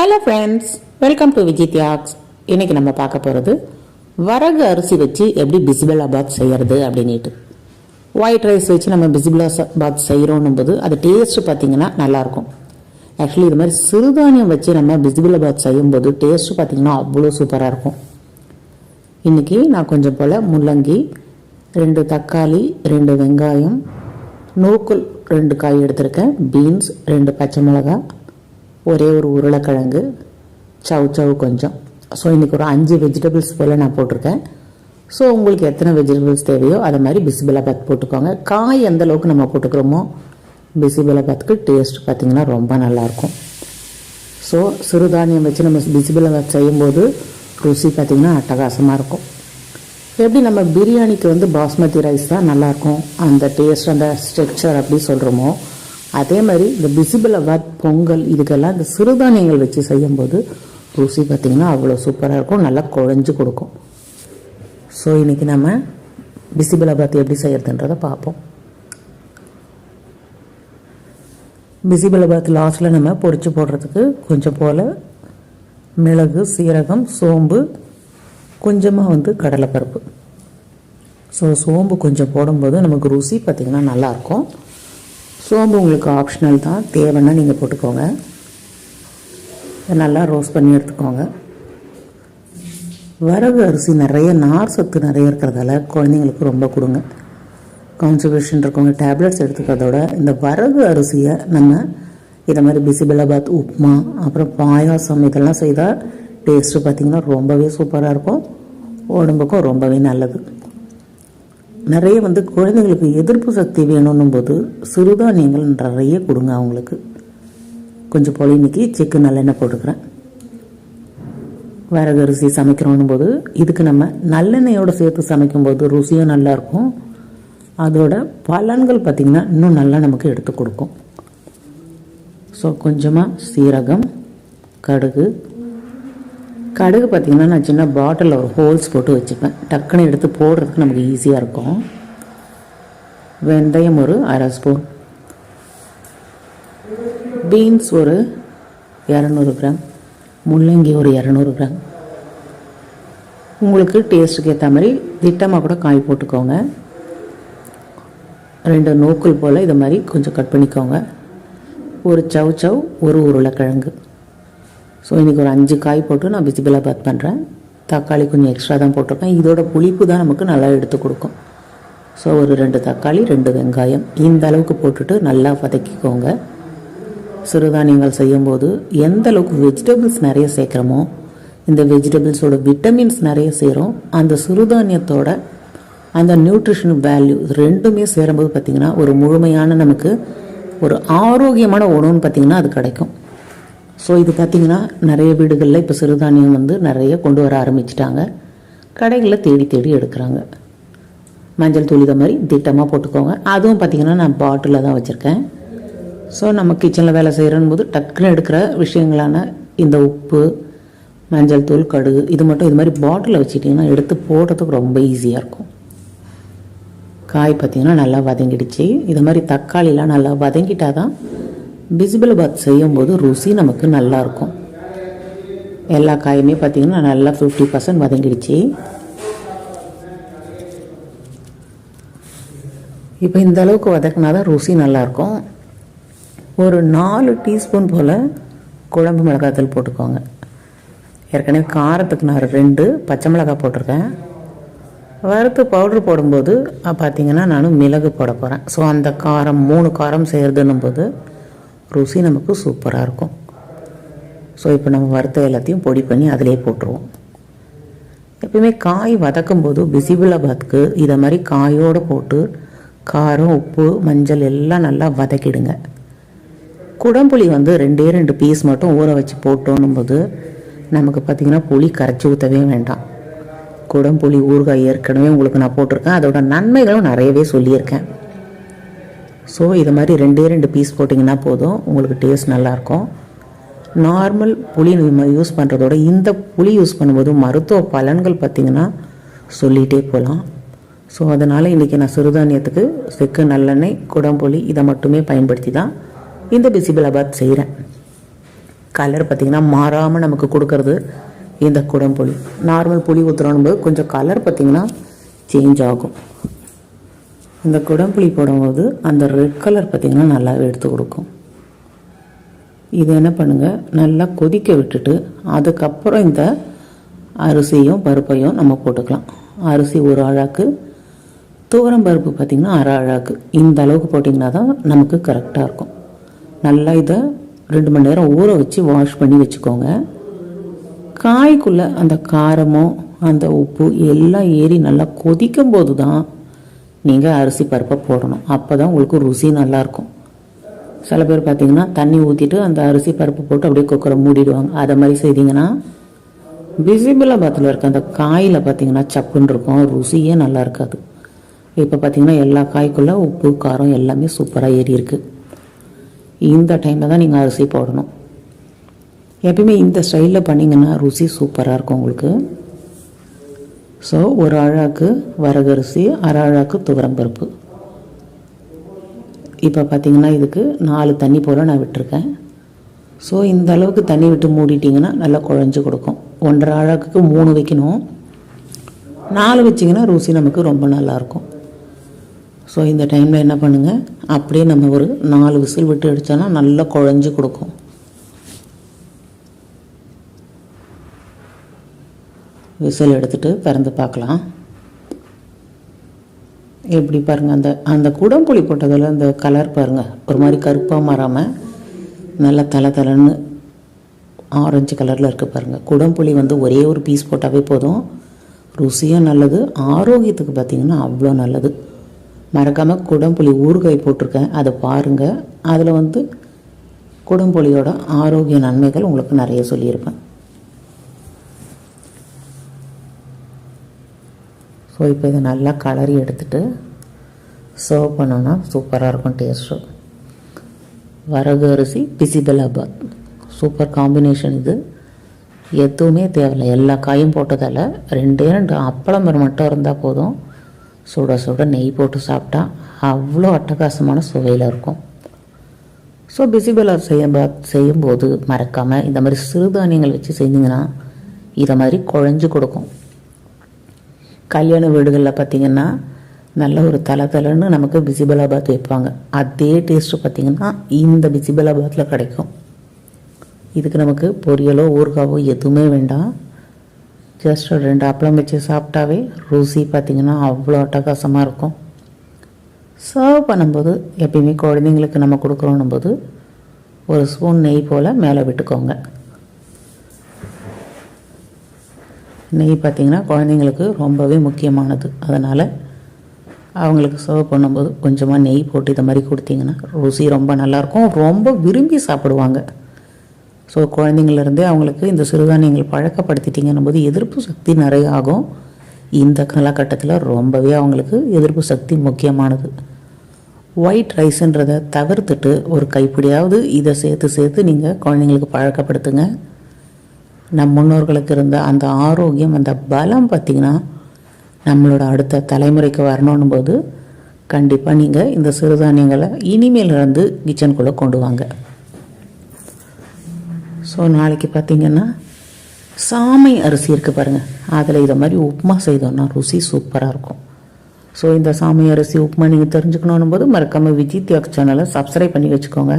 Hello friends welcome to Vijay தியாக்ஸ் இன்றைக்கி நம்ம பார்க்க போகிறது வரகு அரிசி வச்சு எப்படி பிசிபில்லா பாத் செய்கிறது அப்படின்ட்டு ஒயிட் ரைஸ் வச்சு நம்ம பிஸ்பெல்லாபாத் செய்கிறோன்னும் போது அது டேஸ்ட்டு பார்த்தீங்கன்னா நல்லாயிருக்கும். ஆக்சுவலி இது மாதிரி சிறுதானியம் வச்சு நம்ம பிஸ்பெல்லாபாத் செய்யும்போது டேஸ்ட்டு பார்த்தீங்கன்னா அவ்வளோ சூப்பராக இருக்கும். இன்றைக்கி நான் கொஞ்சம் போல் முள்ளங்கி ரெண்டு தக்காளி ரெண்டு வெங்காயம் நூக்கல் ரெண்டு காய் எடுத்திருக்கேன் பீன்ஸ் ரெண்டு பச்சை மிளகாய் ஒரே ஒரு உருளைக்கிழங்கு சவு சவு கொஞ்சம். ஸோ இன்றைக்கி ஒரு அஞ்சு வெஜிடபிள்ஸ் போல் நான் போட்டிருக்கேன். ஸோ உங்களுக்கு எத்தனை வெஜிடபிள்ஸ் தேவையோ அதை மாதிரி பிசிபிலாபாத் போட்டுக்கோங்க. காய் எந்த அளவுக்கு நம்ம போட்டுக்கிறோமோ பிசிபிலாபாத்துக்கு டேஸ்ட் பார்த்திங்கன்னா ரொம்ப நல்லாயிருக்கும். ஸோ சிறுதானியம் வச்சு நம்ம பிசிபிலாபாத் செய்யும்போது ருசி பார்த்திங்கன்னா அட்டகாசமாக இருக்கும். எப்படி நம்ம பிரியாணிக்கு வந்து பாஸ்மதி ரைஸ் தான் நல்லாயிருக்கும்? அந்த டேஸ்ட் அந்த ஸ்ட்ரக்சர் அப்படி சொல்கிறோமோ அதே மாதிரி இந்த பிசிபிளாபாத் பொங்கல் இதுக்கெல்லாம் இந்த சிறுதானியங்கள் வச்சு செய்யும்போது ருசி பார்த்திங்கன்னா அவ்வளோ சூப்பராக இருக்கும். நல்லா குழஞ்சு கொடுக்கும். ஸோ இன்றைக்கி நம்ம பிசிபிளாபாத் எப்படி செய்கிறதுன்றத பார்ப்போம். பிசிபிளாபாத் லாஸ்ட்டில் நம்ம பொறிச்சு போடுறதுக்கு கொஞ்சம் போல் மிளகு சீரகம் சோம்பு கொஞ்சமாக வந்து கடலைப்பருப்பு. ஸோ சோம்பு கொஞ்சம் போடும்போது நமக்கு ருசி பார்த்திங்கன்னா நல்லாயிருக்கும் சோம்பு உங்களுக்கு ஆப்ஷனல் தான். தேவைன்னா நீங்கள் போட்டுக்கோங்க. நல்லா ரோஸ்ட் பண்ணி எடுத்துக்கோங்க. வரகு அரிசி நிறைய நார் சத்து நிறைய இருக்கிறதால குழந்தைங்களுக்கு ரொம்ப கொடுங்க. கான்சன்ட்ரேஷன் இருக்கவங்க டேப்லெட்ஸ் எடுத்துக்கிறதோட இந்த வரகு அரிசியை நம்ம இதை மாதிரி பிசிபெல்லாபாத் உப்புமா அப்புறம் பாயாசம் இதெல்லாம் செய்தால் டேஸ்ட்டு பார்த்திங்கன்னா ரொம்பவே சூப்பராக இருக்கும். உடம்புக்கும் ரொம்பவே நல்லது. நிறைய வந்து குழந்தைங்களுக்கு எதிர்ப்பு சக்தி வேணும்னும் போது சிறுதானியங்கள் நிறைய கொடுங்க அவங்களுக்கு. கொஞ்சம் போல இன்னைக்கு சிக்கன் நல்லெண்ணெய் போட்டுக்கிறேன். வரகு அரிசி சமைக்கிறோன்னும் போது இதுக்கு நம்ம நல்லெண்ணெயோடு சேர்த்து சமைக்கும்போது ருசியும் நல்லாயிருக்கும் அதோட பலன்கள் பார்த்திங்கன்னா இன்னும் நல்லா நமக்கு எடுத்து கொடுக்கும். ஸோ கொஞ்சமாக சீரகம் கடுகு கடுகு பார்த்திங்கன்னா நான் சின்ன பாட்டிலில் ஒரு ஹோல்ஸ் போட்டு வச்சுப்பேன். டக்குன்னு எடுத்து போடுறதுக்கு நமக்கு ஈஸியாக இருக்கும். வெந்தயம் ஒரு அரை ஸ்பூன் பீன்ஸ் ஒரு இரநூறு கிராம் முள்ளங்கி ஒரு இரநூறு கிராம் உங்களுக்கு டேஸ்ட்டுக்கு ஏற்ற மாதிரி திட்டமாக கூட காய் போட்டுக்கோங்க. ரெண்டு நோக்கல் போல் இதை மாதிரி கொஞ்சம் கட் பண்ணிக்கோங்க. ஒரு சவ் சவ் ஒரு உருளைக்கிழங்கு. ஸோ இன்றைக்கி ஒரு அஞ்சு காய் போட்டு நான் பிசிபிளாபாத் பண்ணுறேன் தக்காளி கொஞ்சம் எக்ஸ்ட்ரா தான் போட்டிருக்கேன் இதோட புளிப்பு தான் நமக்கு நல்லா எடுத்து கொடுக்கும். ஸோ ஒரு ரெண்டு தக்காளி ரெண்டு வெங்காயம் இந்த அளவுக்கு போட்டுட்டு நல்லா வதக்கிக்கோங்க. சிறுதானியங்கள் செய்யும்போது எந்த அளவுக்கு வெஜிடபிள்ஸ் நிறைய சேர்க்குறோமோ இந்த வெஜிடபிள்ஸோட விட்டமின்ஸ் நிறைய சேரும். அந்த சிறுதானியத்தோட அந்த நியூட்ரிஷன் வேல்யூ ரெண்டுமே சேரும்போது பார்த்திங்கன்னா ஒரு முழுமையான நமக்கு ஒரு ஆரோக்கியமான உணவுன்னு பார்த்திங்கன்னா அது கிடைக்கும். ஸோ இது பார்த்திங்கன்னா நிறைய வீடுகளில் இப்போ சிறுதானியம் வந்து நிறைய கொண்டு வர ஆரம்பிச்சிட்டாங்க. கடைகளில் தேடி தேடி எடுக்கிறாங்க. மஞ்சள் தூள் இதை மாதிரி திட்டமாக போட்டுக்கோங்க. அதுவும் பார்த்திங்கன்னா நான் பாட்டிலில் தான் வச்சுருக்கேன். ஸோ நம்ம கிச்சனில் வேலை செய்கிறோன்னு போது டக்குன்னு எடுக்கிற விஷயங்களான இந்த உப்பு மஞ்சள் தூள் கடுகு இது மட்டும் இது மாதிரி பாட்டிலில் வச்சுட்டிங்கன்னா எடுத்து போடுறதுக்கு ரொம்ப ஈஸியாக இருக்கும். காய் பார்த்திங்கன்னா நல்லா வதங்கிடுச்சு. இது மாதிரி தக்காளிலாம் நல்லா வதங்கிட்டால் தான் பிசிபிளாபாத் செய்யும்போது ருசி நமக்கு நல்லா இருக்கும் எல்லா காயுமே பார்த்திங்கன்னா நல்லா ஃபிஃப்டி பர்சன்ட் வதங்கிடுச்சு. இப்போ இந்த அளவுக்கு வதக்கினா தான் ருசி நல்லாயிருக்கும். ஒரு நாலு டீஸ்பூன் போல் குழம்பு மிளகாத்தூள் போட்டுக்கோங்க. ஏற்கனவே காரத்துக்கு நான் ரெண்டு பச்சை மிளகாய் போட்டிருக்கேன். வறுத்து பவுட்ரு போடும்போது பார்த்திங்கன்னா நான் மிளகு போட போகிறேன் ஸோ அந்த காரம் மூணு காரம் செய்கிறதுன்னும் போது ருசி நமக்கு சூப்பராக இருக்கும். ஸோ இப்போ நம்ம வறுத்த எல்லாத்தையும் பொடி பண்ணி அதிலே போட்டுருவோம். எப்பயுமே காய் வதக்கும் போது பிசிபிளாபாத்துக்கு இதை மாதிரி காயோடு போட்டு காரம் உப்பு மஞ்சள் எல்லாம் நல்லா வதக்கிடுங்க. குடம்புளி வந்து ரெண்டே ரெண்டு பீஸ் மட்டும் ஊற வச்சு போட்டோன்னும் போது நமக்கு பார்த்திங்கன்னா புளி கரைச்சி ஊற்றவே வேண்டாம். குடம்புளி ஊறுகாய் ஏற்கனவே உங்களுக்கு நான் போட்டிருக்கேன். அதோட நன்மைகளும் நிறையவே சொல்லியிருக்கேன். ஸோ இது மாதிரி ரெண்டே ரெண்டு பீஸ் போட்டிங்கன்னா போதும். உங்களுக்கு டேஸ்ட் நல்லாயிருக்கும். நார்மல் புளி யூஸ் பண்ணுறதோட இந்த புளி யூஸ் பண்ணும்போது மருத்துவ பலன்கள் பார்த்திங்கன்னா சொல்லிகிட்டே போகலாம். ஸோ அதனால் இன்றைக்கி நான் சிறுதானியத்துக்கு செக்கு நல்லெண்ணெய் குடம்புளி இதை மட்டுமே பயன்படுத்தி தான் இந்த பிசிபிளாபாத் செய்கிறேன் கலர் பார்த்திங்கன்னா மாறாமல் நமக்கு கொடுக்கறது இந்த குடம்புளி. நார்மல் புளி ஊற்றுறோன்னு போது கொஞ்சம் கலர் பார்த்திங்கன்னா சேஞ்ச் ஆகும். இந்த குடம்புளி போடும்போது அந்த ரெட் கலர் பார்த்திங்கன்னா நல்லாவே எடுத்து கொடுக்கும். இது என்ன பண்ணுங்கள் நல்லா கொதிக்க விட்டுட்டு அதுக்கப்புறம் இந்த அரிசியும் பருப்பையும் நம்ம போட்டுக்கலாம். அரிசி ஒரு அழாக்கு துவரம் பருப்பு பார்த்திங்கன்னா அரை அழாக்கு. இந்த அளவுக்கு போட்டிங்கன்னா தான் நமக்கு கரெக்டாக இருக்கும். நல்லா இதை ரெண்டு மணி நேரம் ஊற வச்சு வாஷ் பண்ணி வச்சுக்கோங்க. காய்க்குள்ளே அந்த காரமோ அந்த உப்பு எல்லாம் ஏறி நல்லா கொதிக்கும் போது தான் நீங்கள் அரிசி பருப்பை போடணும். அப்போ தான் உங்களுக்கு ருசி நல்லாயிருக்கும். சில பேர் பார்த்தீங்கன்னா தண்ணி ஊற்றிட்டு அந்த அரிசி பருப்பு போட்டு அப்படியே குக்கரை மூடிடுவாங்க. அதை மாதிரி செய்தீங்கன்னா பிசிபிளாபாத்தில் இருக்க அந்த காயில் பார்த்தீங்கன்னா சப்புன்னு இருக்கும். ருசியே நல்லா இருக்காது. இப்போ பார்த்தீங்கன்னா எல்லா காய்க்குள்ளே உப்பு காரம் எல்லாமே சூப்பராக ஏறி இருக்குது இந்த டைமில் தான் நீங்கள் அரிசி போடணும். எப்பயுமே இந்த ஸ்டைலில் பண்ணிங்கன்னா ருசி சூப்பராக இருக்கும் உங்களுக்கு. ஸோ ஒரு அழாக்கு வரகரிசி அரை அழாக்கு துவரம்பருப்பு இப்போ பார்த்தீங்கன்னா இதுக்கு நாலு தண்ணி போல் நான் விட்டுருக்கேன். ஸோ இந்த அளவுக்கு தண்ணி விட்டு மூடிட்டிங்கன்னா நல்லா குழஞ்சி கொடுக்கும். ஒன்றரை அழகுக்கு மூணு வைக்கணும். நாலு வச்சிங்கன்னா ருசி நமக்கு ரொம்ப நல்லாயிருக்கும். ஸோ இந்த டைமில் என்ன பண்ணுங்கள் அப்படியே நம்ம ஒரு நாலு விசில் விட்டு அடித்தோன்னா நல்லா குழஞ்சி கொடுக்கும். விசில் எடுத்துட்டு திறந்து பார்க்கலாம். எப்படி பாருங்கள் அந்த அந்த குடம்புளி போட்டதில் அந்த கலர் பாருங்கள் ஒரு மாதிரி கருப்பாக மாறாமல் நல்லா தலை தலைன்னு ஆரஞ்சு கலரில் இருக்குது பாருங்கள் குடம்புளி வந்து ஒரே ஒரு பீஸ் போட்டாவே போதும். ருசியும் நல்லது. ஆரோக்கியத்துக்கு பார்த்திங்கன்னா அவ்வளோ நல்லது. மறக்காமல் குடம்புளி ஊறுகாய் போட்டிருக்கேன். அதை பாருங்கள் அதில் வந்து குடம்புளியோட ஆரோக்கிய நன்மைகள் உங்களுக்கு நிறைய சொல்லியிருப்பேன். ஸோ இப்போ இதை நல்லா கலரி எடுத்துட்டு சர்வ் பண்ணோன்னா சூப்பராக இருக்கும் டேஸ்ட்டு வரகு அரிசி பிசிபலாபாத் சூப்பர் காம்பினேஷன் இது. எதுவுமே தேவையில்லை. எல்லா காயும் போட்டதால் ரெண்டே ரெண்டு அப்பளம் மட்டும் இருந்தால் போதும். சுட சுட நெய் போட்டு சாப்பிட்டா அவ்வளோ அட்டகாசமான சுவையில் இருக்கும். ஸோ பிசிபலா செய்யும் செய்யும்போது மறக்காமல் இந்த மாதிரி சிறுதானியங்கள் வச்சு செஞ்சிங்கன்னா இதை மாதிரி குழஞ்சு கொடுக்கும். கல்யாண வீடுகளில் பார்த்திங்கன்னா நல்ல ஒரு தலை தலைன்னு நமக்கு பிசிபலாபாத் வைப்பாங்க. அதே டேஸ்ட்டு பார்த்திங்கன்னா இந்த பிசிபலாபாத்தில் கிடைக்கும். இதுக்கு நமக்கு பொரியலோ ஊறுகாவோ எதுவுமே வேண்டாம். ஜஸ்ட் ஒரு ரெண்டு அப்பளம் வச்சு சாப்பிட்டாவே ருசி பார்த்திங்கன்னா அவ்வளோ அட்டகாசமாக இருக்கும். சர்வ் பண்ணும்போது எப்பயுமே குழந்தைங்களுக்கு நம்ம கொடுக்குறோன்னும் போது ஒரு ஸ்பூன் நெய் போல் மேலே விட்டுக்கோங்க. நெய் பார்த்திங்கன்னா குழந்தைங்களுக்கு ரொம்பவே முக்கியமானது. அதனால் அவங்களுக்கு சர்வ் பண்ணும்போது கொஞ்சமாக நெய் போட்டு இதை மாதிரி கொடுத்தீங்கன்னா ருசி ரொம்ப நல்லாயிருக்கும். ரொம்ப விரும்பி சாப்பிடுவாங்க. ஸோ குழந்தைங்கள்லேருந்தே அவங்களுக்கு இந்த சிறுதானியங்கள் பழக்கப்படுத்திட்டிங்கன்னும் போது எதிர்ப்பு சக்தி நிறைய ஆகும். இந்த காலகட்டத்தில் ரொம்பவே அவங்களுக்கு எதிர்ப்பு சக்தி முக்கியமானது. ஒயிட் ரைஸுன்றதை தவிர்த்துட்டு ஒரு கைப்பிடியாவது இதை சேர்த்து சேர்த்து நீங்கள் குழந்தைங்களுக்கு பழக்கப்படுத்துங்க. நம் முன்னோர்களுக்கு இருந்த அந்த ஆரோக்கியம் அந்த பலம் பார்த்திங்கன்னா நம்மளோட அடுத்த தலைமுறைக்கு வரணும் போது கண்டிப்பாக நீங்கள் இந்த சிறுதானியங்களை இனிமேல் இருந்து கிச்சனுக்குள்ளே கொண்டு வாங்க. ஸோ நாளைக்கு பார்த்தீங்கன்னா சாமை அரிசி இருக்குது பாருங்கள் அதில் இதை மாதிரி உப்புமா செய்தோம்னா ருசி சூப்பராக இருக்கும். ஸோ இந்த சாமை அரிசி உப்புமா நீங்கள் தெரிஞ்சுக்கணும் போது மறக்காமல் விஜய் தியாக் சேனலை சப்ஸ்கிரைப் பண்ணி வச்சுக்கோங்க.